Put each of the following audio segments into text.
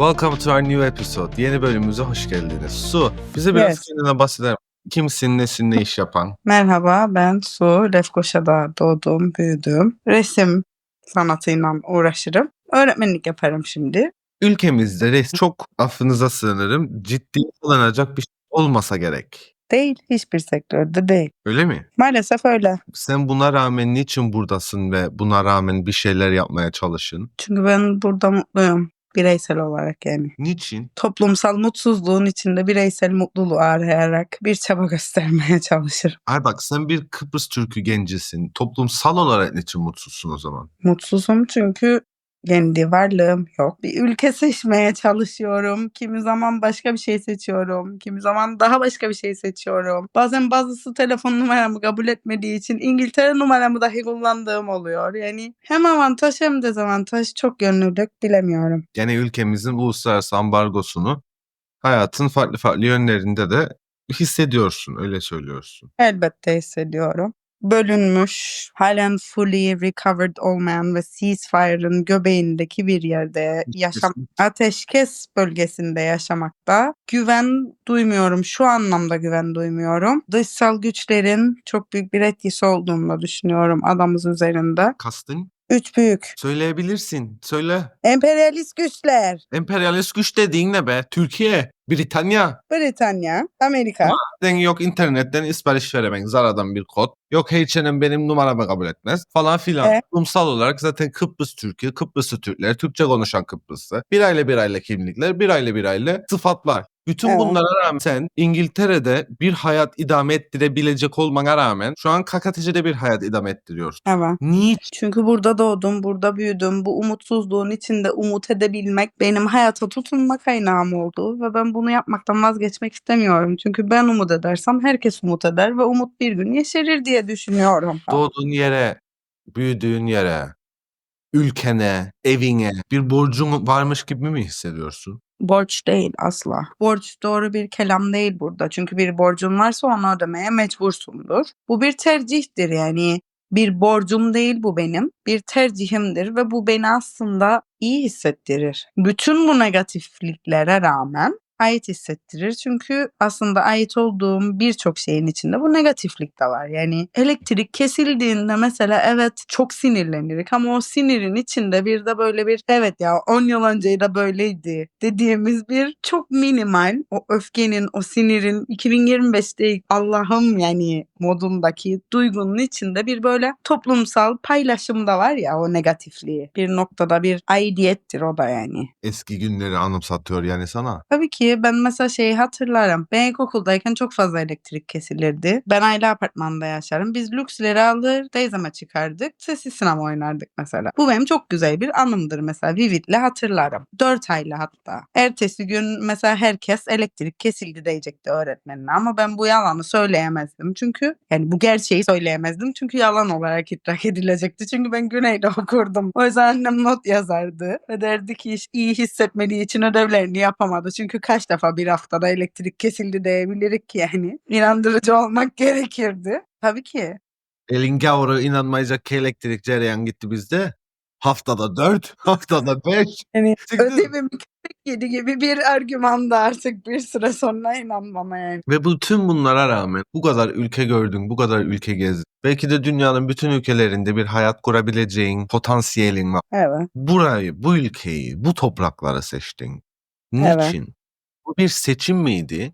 Welcome to our new episode. Yeni bölümümüze hoş geldiniz. Su, bize biraz Yes. kendinden bahseder? Kimsin, nesin, ne iş yapan? Merhaba, ben Su. Lefkoşa'da doğdum, büyüdüm. Resim sanatıyla uğraşırım. Öğretmenlik yaparım şimdi. Ülkemizde res çok affınıza sığınırım ciddi alınacak bir şey olmasa gerek. Değil, hiçbir sektörde değil. Öyle mi? Maalesef öyle. Sen buna rağmen niçin buradasın ve buna rağmen bir şeyler yapmaya çalışın? Çünkü ben burada mutluyum. Bireysel olarak yani. Niçin? Toplumsal mutsuzluğun içinde bireysel mutluluğu arayarak bir çaba göstermeye çalışırım. Ay bak sen bir Kıbrıs Türk'ü gencisin. Toplumsal olarak niçin mutsuzsun o zaman? Mutsuzum çünkü kendi varlığım yok. Bir ülke seçmeye çalışıyorum. Kimi zaman başka bir şey seçiyorum. Kimi zaman daha başka bir şey seçiyorum. Bazen bazısı telefon numaramı kabul etmediği için İngiltere numaramı dahi kullandığım oluyor. Yani hem avantaj hem dezavantaj çok yönlülük bilemiyorum. Gene ülkemizin uluslararası ambargosunu hayatın farklı farklı yönlerinde de hissediyorsun, öyle söylüyorsun. Elbette hissediyorum. Bölünmüş, halen fully recovered olmayan ve ceasefire'ın göbeğindeki bir yerde yaşam ateşkes bölgesinde yaşamakta güven duymuyorum. Şu anlamda güven duymuyorum. Dışsal güçlerin çok büyük bir etkisi olduğunu da düşünüyorum adamız üzerinde. Kastın? Üç büyük. Söyleyebilirsin. Söyle. Emperyalist güçler. Emperyalist güç dediğin ne be? Türkiye, Britanya. Britanya, Amerika. Sen yok internetten sipariş veremek. Zara'dan bir kod. Yok H&M benim numaramı kabul etmez falan filan. E? Toplumsal olarak zaten Kıbrıs Türk'ü, Kıbrıslı Türkler, Türkçe konuşan Kıbrıslı. Bir aile bir aile kimlikler, bir aile bir aile sıfatlar. Bütün Evet. bunlara rağmen sen İngiltere'de bir hayat idame ettirebilecek olmana rağmen şu an KKTC'de bir hayat idame ettiriyorsun. Evet. Niçin? Çünkü burada doğdum, burada büyüdüm. Bu umutsuzluğun içinde umut edebilmek benim hayata tutunma kaynağım oldu ve ben bunu yapmaktan vazgeçmek istemiyorum. Çünkü ben umut edersem herkes umut eder ve umut bir gün yeşerir diye düşünüyorum. Doğduğun yere, büyüdüğün yere, ülkene, evine bir borcun varmış gibi mi hissediyorsun? Borç değil asla. Borç doğru bir kelam değil burada. Çünkü bir borcun varsa onu ödemeye mecbursundur. Bu bir tercihtir yani. Bir borcum değil bu benim. Bir tercihimdir ve bu beni aslında iyi hissettirir. Bütün bu negatifliklere rağmen ait hissettirir. Çünkü aslında ait olduğum birçok şeyin içinde bu negatiflik de var. Yani elektrik kesildiğinde mesela evet çok sinirlenirik ama o sinirin içinde bir de böyle bir evet ya 10 yıl önce de böyleydi dediğimiz bir çok minimal o öfkenin o sinirin 2025'te Allah'ım yani modundaki duygunun içinde bir böyle toplumsal paylaşım da var ya o negatifliği. Bir noktada bir aidiyettir o da yani. Eski günleri anımsatıyor yani sana. Tabii ki ben mesela şeyi hatırlarım. Ben ilkokuldayken çok fazla elektrik kesilirdi. Ben aile apartmanda yaşarım. Biz lüksleri alır, teyzeme çıkardık. Sessiz sinema oynardık mesela. Bu benim çok güzel bir anımdır mesela. Vivid'le hatırlarım. 4 aylı hatta. Ertesi gün mesela herkes elektrik kesildi diyecekti öğretmenine ama ben bu yalanı söyleyemezdim. Çünkü yani bu gerçeği söyleyemezdim. Çünkü yalan olarak idrak edilecekti. Çünkü ben Güney'de okurdum. O yüzden annem not yazardı. Ve derdi ki iyi hissetmediği için ödevlerini yapamadı. Çünkü kaç defa bir haftada elektrik kesildi diyebilirik ki yani. İnandırıcı olmak gerekirdi. Tabii ki. Elin gavuru inanmayacak elektrik cereyan gitti bizde. Haftada 4, haftada 5. Yani Çıktı. ödevimi köpek yedi gibi bir argüman da artık bir süre sonra inanmama yani. Ve bütün bunlara rağmen bu kadar ülke gördün, bu kadar ülke gezdin. Belki de dünyanın bütün ülkelerinde bir hayat kurabileceğin potansiyelin var. Evet. Burayı, bu ülkeyi, bu toprakları seçtin. Evet. Bu bir seçim miydi?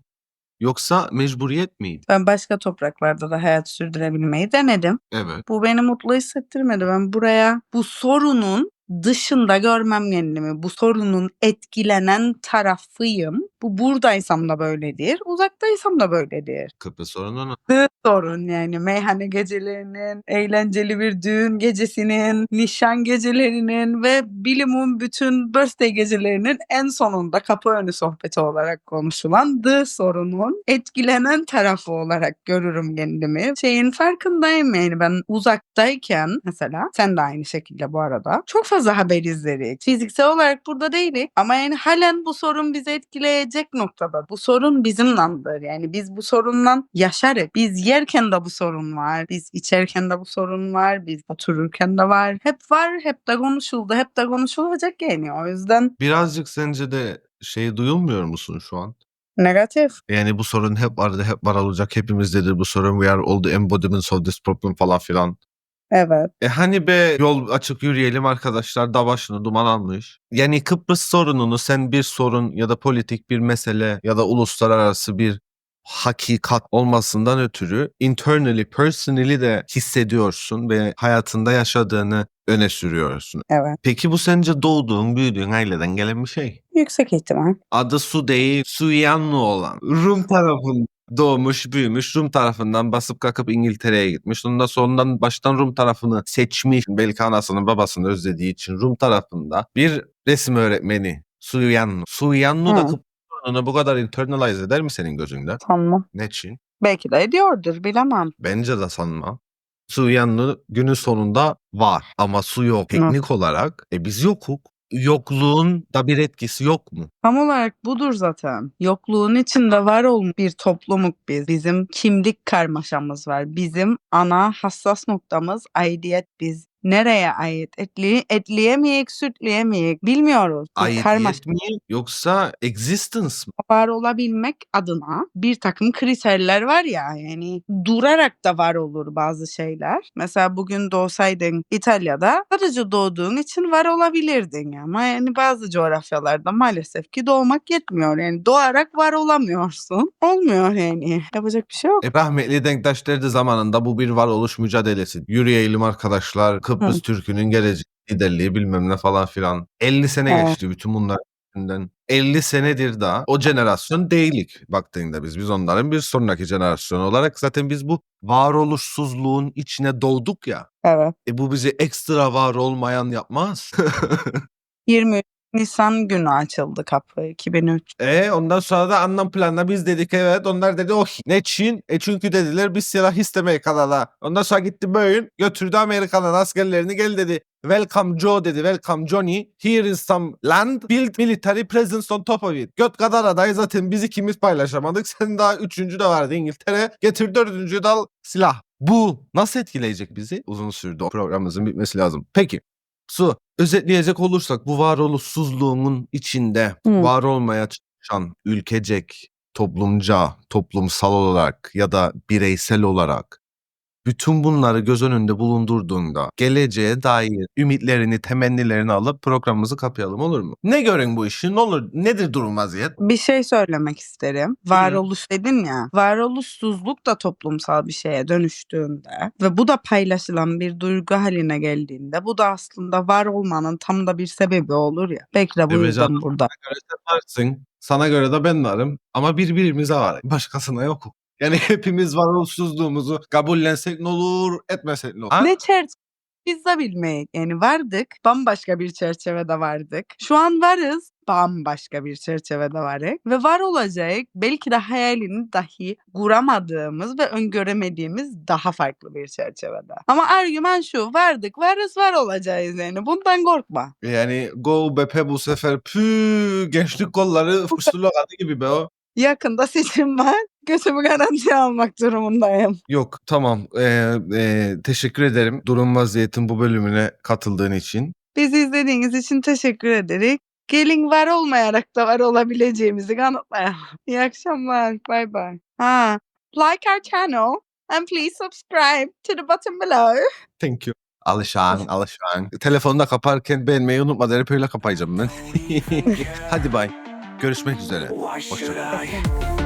Yoksa mecburiyet miydi? Ben başka topraklarda da hayat sürdürebilmeyi denedim. Evet. Bu beni mutlu hissettirmedi. Ben buraya bu sorunun dışında görmem kendimi. Bu sorunun etkilenen tarafıyım. Bu buradaysam da böyledir. Uzaktaysam da böyledir. Kıbrıs sorunu Dı sorun yani meyhane gecelerinin, eğlenceli bir düğün gecesinin, nişan gecelerinin ve bilimum bütün birthday gecelerinin en sonunda kapı önü sohbeti olarak konuşulan dı sorunun etkilenen tarafı olarak görürüm kendimi. Şeyin farkındayım yani ben uzaktayken mesela sen de aynı şekilde bu arada çok fazla fazla haber izledik. Fiziksel olarak burada değilik ama yani halen bu sorun bizi etkileyecek noktada. Bu sorun bizimlandır. Yani biz bu sorunla yaşarız. Biz yerken de bu sorun var. Biz içerken de bu sorun var. Biz otururken de var. Hep var. Hep de konuşuldu. Hep de konuşulacak yani. O yüzden Birazcık sence de şey duyulmuyor musun şu an? negatif. Yani bu sorun hep vardı, hep var olacak. Hepimizdedir bu sorun. We are all the embodiments of this problem falan filan. Evet. E hani be yol açık yürüyelim arkadaşlar da başını duman almış. Yani Kıbrıs sorununu sen bir sorun ya da politik bir mesele ya da uluslararası bir hakikat olmasından ötürü internally, personally de hissediyorsun ve hayatında yaşadığını öne sürüyorsun. Evet. Peki bu sence doğduğun, büyüdüğün aileden gelen bir şey? Yüksek ihtimal. Adı Su değil, Suyanlı olan. Rum tarafında doğmuş, büyümüş. Rum tarafından basıp kalkıp İngiltere'ye gitmiş. Ondan sonradan baştan Rum tarafını seçmiş. Belki anasını babasını özlediği için Rum tarafında bir resim öğretmeni. Suyanlı. Suyanlı da Hı. Kıbrıs sorununu bu kadar internalize eder mi senin gözünde? Sanmam. Ne için? Belki de ediyordur. Bilemem. Bence de sanma. Su yanlı günün sonunda var ama su yok. Teknik olarak e biz yokuk. Yokluğun da bir etkisi yok mu? Tam olarak budur zaten. Yokluğun içinde var olmuş bir toplumuk biz. Bizim kimlik karmaşamız var. Bizim ana hassas noktamız aidiyet biz. Nereye ait? Etli, etleyemeyek, sütleyemeyek. Bilmiyoruz. Bu karmaşa Aidiyet mi yoksa existence mı? var olabilmek adına bir takım kriterler var ya yani durarak da var olur bazı şeyler. Mesela bugün doğsaydın İtalya'da sadece doğduğun için var olabilirdin ama yani bazı coğrafyalarda maalesef ki doğmak yetmiyor. Yani doğarak var olamıyorsun. Olmuyor yani. Yapacak bir şey yok. E, rahmetli denktaşları da zamanında bu bir varoluş mücadelesi. Yürüyelim arkadaşlar. Kıbrıs Hı. Türk'ünün gelecek liderliği bilmem ne falan filan. 50 sene Evet. geçti bütün bunlar üstünden. 50 senedir daha o jenerasyon değilik baktığında biz. Biz onların bir sonraki jenerasyon olarak zaten biz bu varoluşsuzluğun içine doğduk ya. Evet. E bu bizi ekstra var olmayan yapmaz. 23 Nisan günü açıldı kapı 2003. e ondan sonra da anlam planla biz dedik evet onlar dedi oh ne Çin e çünkü dediler biz silah istemeyi Kanada. Ondan sonra gitti böyle götürdü Amerika'nın askerlerini gel dedi. Welcome Joe dedi. Welcome Johnny. Here is some land. Build military presence on top of it. Göt kadar aday zaten biz ikimiz paylaşamadık. Sen daha üçüncü de vardı İngiltere. Getir dördüncü dal silah. Bu nasıl etkileyecek bizi? Uzun sürdü. Programımızın bitmesi lazım. Peki. Su. Özetleyecek olursak bu varoluşsuzluğun içinde Hı. var olmaya çalışan ülkecek, toplumca, toplumsal olarak ya da bireysel olarak bütün bunları göz önünde bulundurduğunda geleceğe dair ümitlerini, temennilerini alıp programımızı kapayalım olur mu? Ne görün bu işi? Ne olur? Nedir durum vaziyet? Bir şey söylemek isterim. Varoluş dedin ya. Varoluşsuzluk da toplumsal bir şeye dönüştüğünde ve bu da paylaşılan bir duygu haline geldiğinde bu da aslında var olmanın tam da bir sebebi olur ya. Belki de bu Evet yüzden canım. burada. göre sen varsın. Sana göre de ben varım. Ama birbirimize var. Başkasına yok. Yani hepimiz varoluşsuzluğumuzu kabullensek ne olur, etmesek ne olur. Ha? Ne çerçeve biz de bilmek. Yani vardık. Bambaşka bir çerçevede vardık. Şu an varız. Bambaşka bir çerçevede varız. Ve var olacak belki de hayalini dahi kuramadığımız ve öngöremediğimiz daha farklı bir çerçevede. Ama argüman şu. Vardık. Varız var olacağız yani. Bundan korkma. Yani Go Bepe bu sefer pü gençlik kolları sloganı gibi be o. Yakında seçim var. Götümü garantiye almak durumundayım. Yok tamam Ee, ee, teşekkür ederim durum vaziyetin bu bölümüne katıldığın için. Bizi izlediğiniz için teşekkür ederiz. Gelin var olmayarak da var olabileceğimizi kanıtlayalım. İyi akşamlar. Bye bye. Ha, like our channel and please subscribe to the button below. Thank you. Alışan, alışan. Telefonu da kaparken beğenmeyi unutma derip öyle kapayacağım ben. Hadi bay. Görüşmek üzere. Why should Hoşça I?